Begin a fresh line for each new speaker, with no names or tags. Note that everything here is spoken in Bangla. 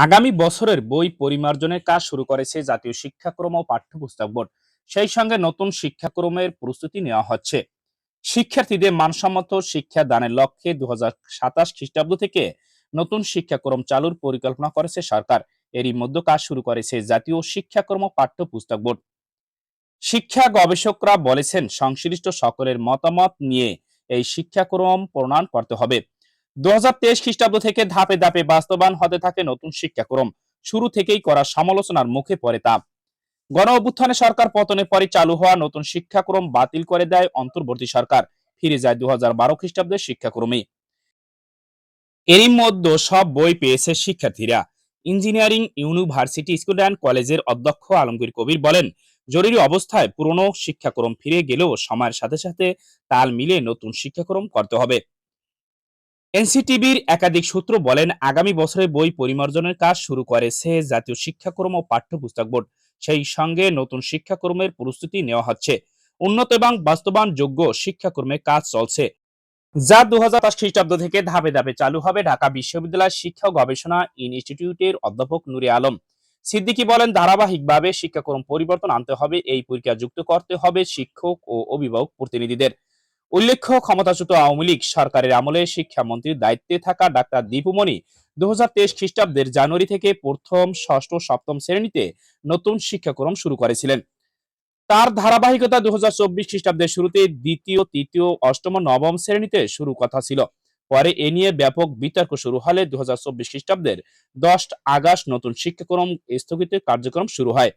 আগামী বছরের বই পরিমার্জনের কাজ শুরু করেছে জাতীয় শিক্ষাক্রম ও পাঠ্যপুস্তক বোর্ড। সেই সঙ্গে নতুন শিক্ষাক্রমের প্রস্তুতি নেওয়া হচ্ছে। শিক্ষার্থীদের মানসম্মত শিক্ষা দানের লক্ষ্যে দু সাতাশ খ্রিস্টাব্দ থেকে নতুন শিক্ষাক্রম চালুর পরিকল্পনা করেছে সরকার। এরই মধ্যে কাজ শুরু করেছে জাতীয় শিক্ষাক্রম পাঠ্যপুস্তক বোর্ড। শিক্ষা গবেষকরা বলেছেন, সংশ্লিষ্ট সকলের মতামত নিয়ে এই শিক্ষাক্রম প্রণয়ন করতে হবে। দু হাজার তেইশ খ্রিস্টাব্দ থেকে ধাপে ধাপে বাস্তবায়ন হতে থাকে নতুন শিক্ষাক্রম। শুরু থেকেই করা সমালোচনার মুখে পড়ে তা। গণ অভ্যুত্থানে সরকার পতনের পরে চালু হওয়া নতুন শিক্ষাক্রম বাতিল করে দেয় অন্তর্বর্তী সরকার। ফিরে যায় দু খ্রিস্টাব্দের শিক্ষাক্রমে। এরই মধ্যে সব বই পেয়েছে শিক্ষার্থীরা। ইঞ্জিনিয়ারিং ইউনিভার্সিটি স্কুল অ্যান্ড কলেজের অধ্যক্ষ আলমগীর কবির বলেন, জরুরি অবস্থায় পুরনো শিক্ষাক্রম ফিরে গেলেও সময়ের সাথে সাথে তাল মিলে নতুন শিক্ষাক্রম করতে হবে। এনসিটিবির একাধিক সূত্র বলেন, আগামী বছরে বই পরিমার্জনের কাজ শুরু করেছে জাতীয় শিক্ষাক্রম ও পাঠ্যপুস্তক বোর্ড। সেই সঙ্গে নতুন শিক্ষাক্রমের প্রস্তুতি নেওয়া হচ্ছে। উন্নত এবং বাস্তবায়নযোগ্য শিক্ষাক্রমের কাজ চলছে। যা দু হাজার খ্রিস্টাব্দ থেকে ধাপে ধাপে চালু হবে ঢাকা বিশ্ববিদ্যালয় শিক্ষা গবেষণা ইনস্টিটিউটের অধ্যাপক নুরে আলম। সিদ্দিকী বলেন, ধারাবাহিকভাবে শিক্ষাক্রম পরিবর্তন আনতে হবে, এই পরীক্ষা যুক্ত করতে হবে শিক্ষক ও অভিভাবক প্রতিনিধিদের। উল্লেখ্য, ক্ষমতাচ্যুত আওয়ামী লীগ সরকারের আমলে শিক্ষামন্ত্রীর দায়িত্বে থাকা ডাক্তার দীপুমণি দু খ্রিস্টাব্দের জানুয়ারি থেকে প্রথম ষষ্ঠ সপ্তম শ্রেণীতে নতুন শিক্ষাক্রম শুরু করেছিলেন। তার ধারাবাহিকতা দু খ্রিস্টাব্দের শুরুতে দ্বিতীয়, তৃতীয়, অষ্টম, নবম শ্রেণীতে শুরু কথা ছিল। পরে এ নিয়ে ব্যাপক বিতর্ক শুরু হলে দু হাজার চব্বিশ খ্রিস্টাব্দের দশ আগস্ট নতুন শিক্ষাক্রম স্থগিত কার্যক্রম শুরু হয়।